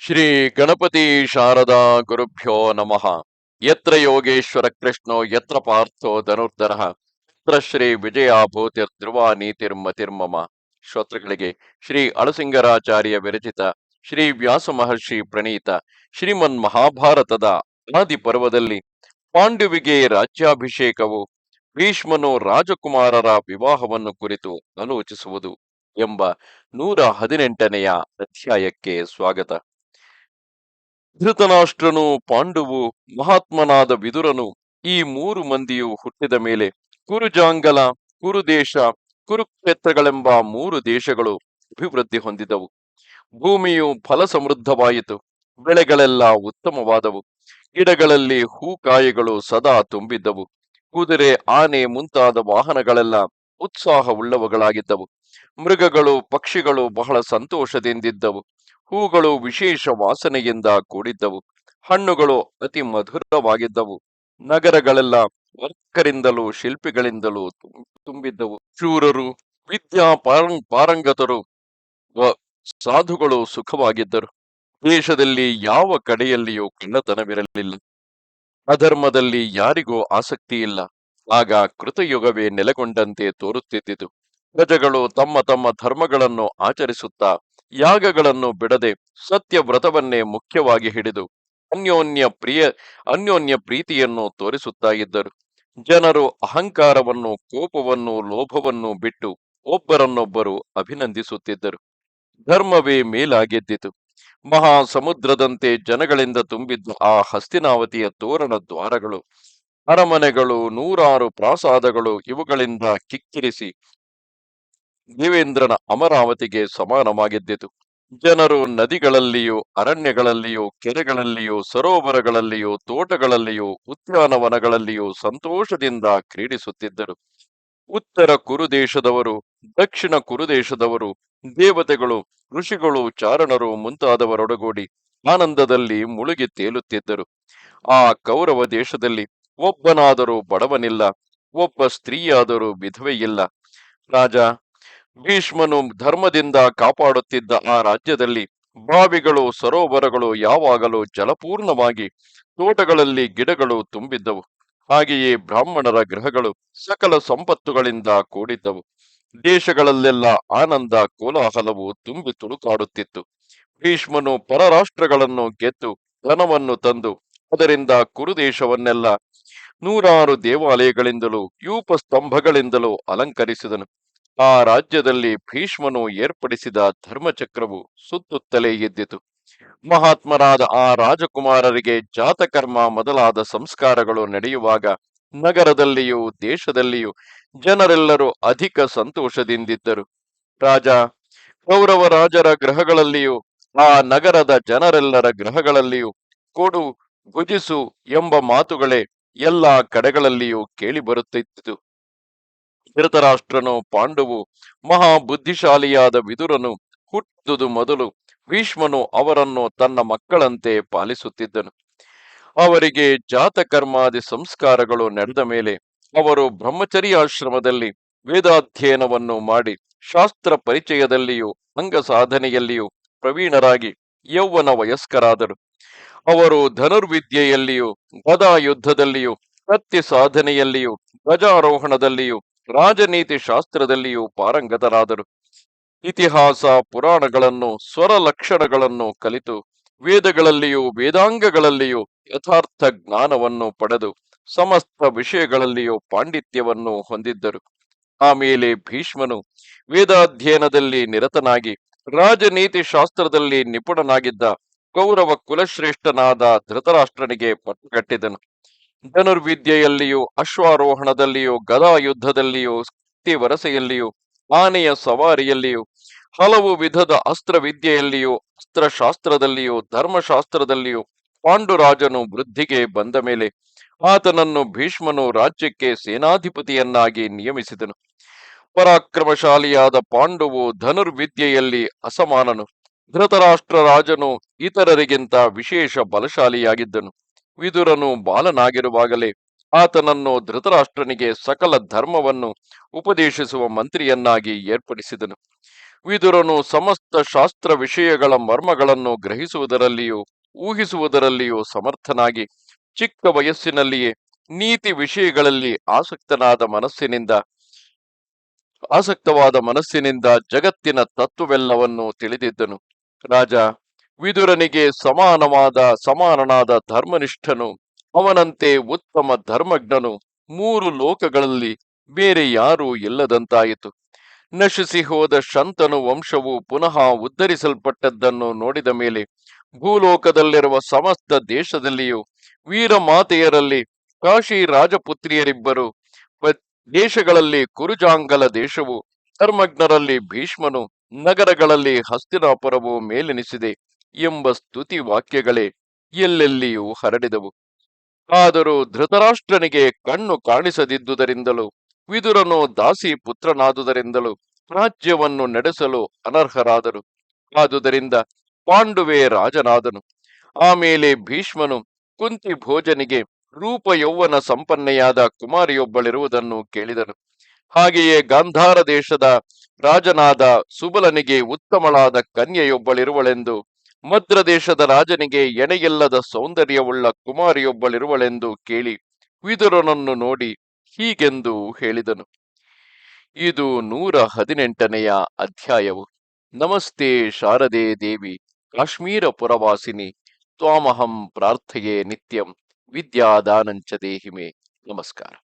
ಶ್ರೀ ಗಣಪತಿ ಶಾರದಾ ಗುರುಭ್ಯೋ ನಮಃ. ಯತ್ರ ಯೋಗೇಶ್ವರ ಕೃಷ್ಣೋ, ಯತ್ರ ಪಾರ್ಥೋ ಧನುರ್ಧರ, ಯತ್ರ ಶ್ರೀ ವಿಜಯ ಭೂತಿರ್ ಧ್ರುವ ನೀತಿರ್ಮತಿರ್ಮಮ ಶ್ರೋತೃಗಳಿಗೆ ಶ್ರೀ ಅಳಸಿಂಗರಾಚಾರ್ಯ ವಿರಚಿತ ಶ್ರೀ ವ್ಯಾಸ ಮಹರ್ಷಿ ಪ್ರಣೀತ ಶ್ರೀಮನ್ ಮಹಾಭಾರತದ ಅನಾದಿ ಪರ್ವದಲ್ಲಿ ಪಾಂಡುವಿಗೆ ರಾಜ್ಯಾಭಿಷೇಕವು, ಭೀಷ್ಮನು ರಾಜಕುಮಾರರ ವಿವಾಹವನ್ನು ಕುರಿತು ಆಲೋಚಿಸುವುದು ಎಂಬ ನೂರ ಹದಿನೆಂಟನೆಯ ಅಧ್ಯಾಯಕ್ಕೆ ಸ್ವಾಗತ. ಧೃತರಾಷ್ಟ್ರನು ಪಾಂಡುವು ಮಹಾತ್ಮನಾದ ವಿದುರನು ಈ ಮೂರು ಮಂದಿಯು ಹುಟ್ಟಿದ ಮೇಲೆ ಕುರುಜಾಂಗಲ, ಕುರುದೇಶ, ಕುರುಕ್ಷೇತ್ರಗಳೆಂಬ ಮೂರು ದೇಶಗಳು ಅಭಿವೃದ್ಧಿ ಹೊಂದಿದವು. ಭೂಮಿಯು ಫಲ ಸಮೃದ್ಧವಾಯಿತು ಬೆಳೆಗಳೆಲ್ಲ ಉತ್ತಮವಾದವು. ಗಿಡಗಳಲ್ಲಿ ಹೂಕಾಯಿಗಳು ಸದಾ ತುಂಬಿದ್ದವು. ಕುದುರೆ, ಆನೆ ಮುಂತಾದ ವಾಹನಗಳೆಲ್ಲ ಉತ್ಸಾಹವುಳ್ಳವುಗಳಾಗಿದ್ದವು. ಮೃಗಗಳು, ಪಕ್ಷಿಗಳು ಬಹಳ ಸಂತೋಷದಿಂದಿದ್ದವು. ಹೂಗಳು ವಿಶೇಷ ವಾಸನೆಯಿಂದ ಕೂಡಿದ್ದವು. ಹಣ್ಣುಗಳು ಅತಿ ಮಧುರವಾಗಿದ್ದವು. ನಗರಗಳೆಲ್ಲ ವರ್ಕರಿಂದಲೂ ಶಿಲ್ಪಿಗಳಿಂದಲೂ ತುಂಬಿದ್ದವು. ಶೂರರು, ವಿದ್ಯಾ ಪಾರಂ, ಪಾರಂಗತರು ಸಾಧುಗಳು ಸುಖವಾಗಿದ್ದರು. ದೇಶದಲ್ಲಿ ಯಾವ ಕಡೆಯಲ್ಲಿಯೂ ಕಳ್ಳತನವಿರಲಿಲ್ಲ. ಅಧರ್ಮದಲ್ಲಿ ಯಾರಿಗೂ ಆಸಕ್ತಿ ಇಲ್ಲ ಆಗ ಕೃತಯುಗವೇ ನೆಲೆಗೊಂಡಂತೆ ತೋರುತ್ತಿದ್ದಿತು. ಪ್ರಜೆಗಳು ತಮ್ಮ ತಮ್ಮ ಧರ್ಮಗಳನ್ನು ಆಚರಿಸುತ್ತಾ ಯಾಗಗಳನ್ನು ಬಿಡದೆ ಸತ್ಯ ವ್ರತವನ್ನೇ ಮುಖ್ಯವಾಗಿ ಹಿಡಿದು ಅನ್ಯೋನ್ಯ ಪ್ರಿಯ, ಅನ್ಯೋನ್ಯ ಪ್ರೀತಿಯನ್ನು ತೋರಿಸುತ್ತಾ ಇದ್ದರು. ಜನರು ಅಹಂಕಾರವನ್ನು, ಕೋಪವನ್ನು, ಲೋಭವನ್ನು ಬಿಟ್ಟು ಒಬ್ಬರನ್ನೊಬ್ಬರು ಅಭಿನಂದಿಸುತ್ತಿದ್ದರು. ಧರ್ಮವೇ ಮೇಲಾಗೆದ್ದಿತು. ಮಹಾ ಸಮುದ್ರದಂತೆ ಜನಗಳಿಂದ ತುಂಬಿದ್ದ ಆ ಹಸ್ತಿನಾವತಿಯ ತೋರಣ ದ್ವಾರಗಳು, ಅರಮನೆಗಳು, ನೂರಾರು ಪ್ರಾಸಾದಗಳು ಇವುಗಳಿಂದ ಕಿಕ್ಕಿರಿಸಿ ದೇವೇಂದ್ರನ ಅಮರಾವತಿಗೆ ಸಮಾನವಾಗಿದ್ದಿತು. ಜನರು ನದಿಗಳಲ್ಲಿಯೂ, ಅರಣ್ಯಗಳಲ್ಲಿಯೂ, ಕೆರೆಗಳಲ್ಲಿಯೂ, ಸರೋವರಗಳಲ್ಲಿಯೂ, ತೋಟಗಳಲ್ಲಿಯೂ ಉದ್ಯಾನವನಗಳಲ್ಲಿಯೂ ಸಂತೋಷದಿಂದ ಕ್ರೀಡಿಸುತ್ತಿದ್ದರು. ಉತ್ತರ ಕುರುದೇಶದವರು, ದಕ್ಷಿಣ ಕುರುದೇಶದವರು, ದೇವತೆಗಳು, ಋಷಿಗಳು, ಚಾರಣರು ಮುಂತಾದವರೊಡಗೂಡಿ ಆನಂದದಲ್ಲಿ ಮುಳುಗಿ ತೇಲುತ್ತಿದ್ದರು. ಆ ಕೌರವ ದೇಶದಲ್ಲಿ ಒಬ್ಬನಾದರೂ ಬಡವನಿಲ್ಲ, ಒಬ್ಬ ಸ್ತ್ರೀಯಾದರೂ ವಿಧವೆಯಿಲ್ಲ. ರಾಜ ಭೀಷ್ಮನು ಧರ್ಮದಿಂದ ಕಾಪಾಡುತ್ತಿದ್ದ ಆ ರಾಜ್ಯದಲ್ಲಿ ಬಾವಿಗಳು, ಸರೋವರಗಳು ಯಾವಾಗಲೂ ಜಲಪೂರ್ಣವಾಗಿ ತೋಟಗಳಲ್ಲಿ ಗಿಡಗಳು ತುಂಬಿದ್ದವು. ಹಾಗೆಯೇ ಬ್ರಾಹ್ಮಣರ ಗೃಹಗಳು ಸಕಲ ಸಂಪತ್ತುಗಳಿಂದ ಕೂಡಿದ್ದವು. ದೇಶಗಳಲ್ಲೆಲ್ಲ ಆನಂದ, ಕೋಲಾಹಲವು ತುಂಬಿ ತುಳುಕಾಡುತ್ತಿತ್ತು. ಭೀಷ್ಮನು ಪರರಾಷ್ಟ್ರಗಳನ್ನು ಗೆದ್ದು ಧನವನ್ನು ತಂದು ಅದರಿಂದ ಕುರುದೇಶವನ್ನೆಲ್ಲ ನೂರಾರು ದೇವಾಲಯಗಳಿಂದಲೂ ಯೂಪ ಸ್ತಂಭಗಳಿಂದಲೂ ಅಲಂಕರಿಸಿದನು. ಆ ರಾಜ್ಯದಲ್ಲಿ ಭೀಷ್ಮನು ಏರ್ಪಡಿಸಿದ ಧರ್ಮಚಕ್ರವು ಸುತ್ತುತ್ತಲೇ ಇದ್ದಿತು ಮಹಾತ್ಮರಾದ ಆ ರಾಜಕುಮಾರರಿಗೆ ಜಾತಕರ್ಮ ಮೊದಲಾದ ಸಂಸ್ಕಾರಗಳು ನಡೆಯುವಾಗ ನಗರದಲ್ಲಿಯೂ ದೇಶದಲ್ಲಿಯೂ ಜನರೆಲ್ಲರೂ ಅಧಿಕ ಸಂತೋಷದಿಂದಿದ್ದರು. ರಾಜ, ಕೌರವ ರಾಜರ ಗ್ರಹಗಳಲ್ಲಿಯೂ ಆ ನಗರದ ಜನರೆಲ್ಲರ ಗ್ರಹಗಳಲ್ಲಿಯೂ ಕೊಡು ಭುಜಿಸು ಎಂಬ ಮಾತುಗಳೇ ಎಲ್ಲಾ ಕಡೆಗಳಲ್ಲಿಯೂ ಕೇಳಿ ಬರುತ್ತಿತ್ತು. ಧೃತರಾಷ್ಟ್ರನು ಪಾಂಡವು ಮಹಾ ಬುದ್ಧಿಶಾಲಿಯಾದ ವಿದುರನು ಹುಟ್ಟುದು ಮೊದಲು. ಭೀಷ್ಮನು ಅವರನ್ನು ತನ್ನ ಮಕ್ಕಳಂತೆ ಪಾಲಿಸುತ್ತಿದ್ದನು. ಅವರಿಗೆ ಜಾತಕರ್ಮಾದಿ ಸಂಸ್ಕಾರಗಳು ನಡೆದ ಮೇಲೆ ಅವರು ಬ್ರಹ್ಮಚರ್ಯಾಶ್ರಮದಲ್ಲಿ ವೇದಾಧ್ಯಯನವನ್ನು ಮಾಡಿ ಶಾಸ್ತ್ರ ಪರಿಚಯದಲ್ಲಿಯೂ ಅಂಗ ಸಾಧನೆಯಲ್ಲಿಯೂ ಪ್ರವೀಣರಾಗಿ ಯೌವನ ವಯಸ್ಕರಾದರು. ಅವರು ಧನುರ್ವಿದ್ಯೆಯಲ್ಲಿಯೂ ಗದಾ ಯುದ್ಧದಲ್ಲಿಯೂ ಕತ್ತಿ ಸಾಧನೆಯಲ್ಲಿಯೂ ಧ್ವಜಾರೋಹಣದಲ್ಲಿಯೂ ರಾಜನೀತಿ ಶಾಸ್ತ್ರದಲ್ಲಿಯೂ ಪಾರಂಗತರಾದರು. ಇತಿಹಾಸ, ಪುರಾಣಗಳನ್ನು, ಸ್ವರ ಲಕ್ಷಣಗಳನ್ನು ಕಲಿತು, ವೇದಗಳಲ್ಲಿಯೂ, ವೇದಾಂಗಗಳಲ್ಲಿಯೂ ಯಥಾರ್ಥ ಜ್ಞಾನವನ್ನು ಪಡೆದು, ಸಮಸ್ತ ವಿಷಯಗಳಲ್ಲಿಯೂ ಪಾಂಡಿತ್ಯವನ್ನು ಹೊಂದಿದ್ದರು. ಆಮೇಲೆ ಭೀಷ್ಮನು ವೇದಾಧ್ಯಯನದಲ್ಲಿ ನಿರತನಾಗಿ, ರಾಜನೀತಿ ಶಾಸ್ತ್ರದಲ್ಲಿ ನಿಪುಣನಾಗಿದ್ದ ಕೌರವ ಕುಲಶ್ರೇಷ್ಠನಾದ ಧೃತರಾಷ್ಟ್ರನಿಗೆ ಪಟ್ಟುಕಟ್ಟಿದನು ಧನುರ್ವಿದ್ಯೆಯಲ್ಲಿಯೂ ಅಶ್ವಾರೋಹಣದಲ್ಲಿಯೂ ಗದಾ ಯುದ್ಧದಲ್ಲಿಯೂ ವರಸೆಯಲ್ಲಿಯೂ, ಆನೆಯ ಸವಾರಿಯಲ್ಲಿಯೂ, ಹಲವು ವಿಧದ ಅಸ್ತ್ರವಿದ್ಯೆಯಲ್ಲಿಯೂ, ಅಸ್ತ್ರಶಾಸ್ತ್ರದಲ್ಲಿಯೂ, ಧರ್ಮಶಾಸ್ತ್ರದಲ್ಲಿಯೂ ಪಾಂಡುರಾಜನು ವೃದ್ಧಿಗೆ ಬಂದ ಮೇಲೆ ಆತನನ್ನು ಭೀಷ್ಮನು ರಾಜ್ಯಕ್ಕೆ ಸೇನಾಧಿಪತಿಯನ್ನಾಗಿ ನಿಯಮಿಸಿದನು. ಪರಾಕ್ರಮಶಾಲಿಯಾದ ಪಾಂಡುವು ಧನುರ್ವಿದ್ಯೆಯಲ್ಲಿ ಅಸಮಾನನು. ಧೃತರಾಷ್ಟ್ರ ರಾಜನು ಇತರರಿಗಿಂತ ವಿಶೇಷ ಬಲಶಾಲಿಯಾಗಿದ್ದನು. ವಿದುರನು ಬಾಲನಾಗಿರುವಾಗಲೇ ಆತನನ್ನು ಧೃತರಾಷ್ಟ್ರನಿಗೆ ಸಕಲ ಧರ್ಮವನ್ನು ಉಪದೇಶಿಸುವ ಮಂತ್ರಿಯನ್ನಾಗಿ ಏರ್ಪಡಿಸಿದನು. ವಿದುರನು ಸಮಸ್ತ ಶಾಸ್ತ್ರ ವಿಷಯಗಳ ಮರ್ಮಗಳನ್ನು ಗ್ರಹಿಸುವುದರಲ್ಲಿಯೂ ಊಹಿಸುವುದರಲ್ಲಿಯೂ ಸಮರ್ಥನಾಗಿ ಚಿಕ್ಕ ವಯಸ್ಸಿನಲ್ಲಿಯೇ ನೀತಿ ವಿಷಯಗಳಲ್ಲಿ ಆಸಕ್ತನಾದ ಮನಸ್ಸಿನಿಂದ, ಆಸಕ್ತವಾದ ಮನಸ್ಸಿನಿಂದ ಜಗತ್ತಿನ ತತ್ವವೆಲ್ಲವನ್ನು ತಿಳಿದಿದ್ದನು. ರಾಜ ವಿದುರನಿಗೆ ಸಮಾನವಾದ, ಸಮಾನನಾದ ಧರ್ಮನಿಷ್ಠನು, ಅವನಂತೆ ಉತ್ತಮ ಧರ್ಮಜ್ಞನು ಮೂರು ಲೋಕಗಳಲ್ಲಿ ಬೇರೆ ಯಾರೂ ಇಲ್ಲದಂತಾಯಿತು. ನಶಿಸಿ ಹೋದ ಶಂತನು ವಂಶವು ಪುನಃ ಉದ್ಧರಿಸಲ್ಪಟ್ಟದ್ದನ್ನು ನೋಡಿದ ಮೇಲೆ ಭೂಲೋಕದಲ್ಲಿರುವ ಸಮಸ್ತ ದೇಶದಲ್ಲಿಯೂ ವೀರಮಾತೆಯರಲ್ಲಿ ಕಾಶಿ ರಾಜಪುತ್ರಿಯರಿಬ್ಬರು ದೇಶಗಳಲ್ಲಿ ಕುರುಜಾಂಗಲ ದೇಶವು, ಧರ್ಮಜ್ಞರಲ್ಲಿ ಭೀಷ್ಮನು, ನಗರಗಳಲ್ಲಿ ಹಸ್ತಿನಾಪುರವು ಮೇಲೆನಿಸಿದೆ. ಎಂಬ ಸ್ತುತಿ ವಾಕ್ಯಗಳೇ ಎಲ್ಲೆಲ್ಲಿಯೂ ಹರಡಿದವು. ಆದರೂ ಧೃತರಾಷ್ಟ್ರನಿಗೆ ಕಣ್ಣು ಕಾಣಿಸದಿದ್ದುದರಿಂದಲೂ, ವಿದುರನು ದಾಸಿ ಪುತ್ರನಾದುದರಿಂದಲೂ ರಾಜ್ಯವನ್ನು ನಡೆಸಲು ಅನರ್ಹರಾದರು. ಆದುದರಿಂದ ಪಾಂಡುವೆ ರಾಜನಾದನು. ಆಮೇಲೆ ಭೀಷ್ಮನು ಕುಂತಿ ಭೋಜನಿಗೆ ರೂಪ ಯೌವನ ಸಂಪನ್ನೆಯಾದ ಕುಮಾರಿಯೊಬ್ಬಳಿರುವುದನ್ನು ಕೇಳಿದನು. ಹಾಗೆಯೇ ಗಾಂಧಾರ ದೇಶದ ರಾಜನಾದ ಸುಬಲನಿಗೆ ಉತ್ತಮಳಾದ ಕನ್ಯೆಯೊಬ್ಬಳಿರುವಳೆಂದು ಮದ್ರ ದೇಶದ ರಾಜನಿಗೆ ಎಣೆಯಿಲ್ಲದ ಸೌಂದರ್ಯವುಳ್ಳ ಕುಮಾರಿಯೊಬ್ಬಳಿರುವಳೆಂದು ಕೇಳಿ ವಿದುರನನ್ನು ನೋಡಿ ಹೀಗೆಂದು ಹೇಳಿದನು. ಇದು ನೂರ ಹದಿನೆಂಟನೆಯ ಅಧ್ಯಾಯವು. ನಮಸ್ತೆ ಶಾರದೆ ದೇವಿ, ಕಾಶ್ಮೀರ ಪುರವಾಸಿನಿ, ತ್ವಾಮಹಂ ಪ್ರಾರ್ಥೆಯೇ ನಿತ್ಯಂ, ವಿದ್ಯಾದಾನಂಚ ದೇಹಿಮೆ. ನಮಸ್ಕಾರ.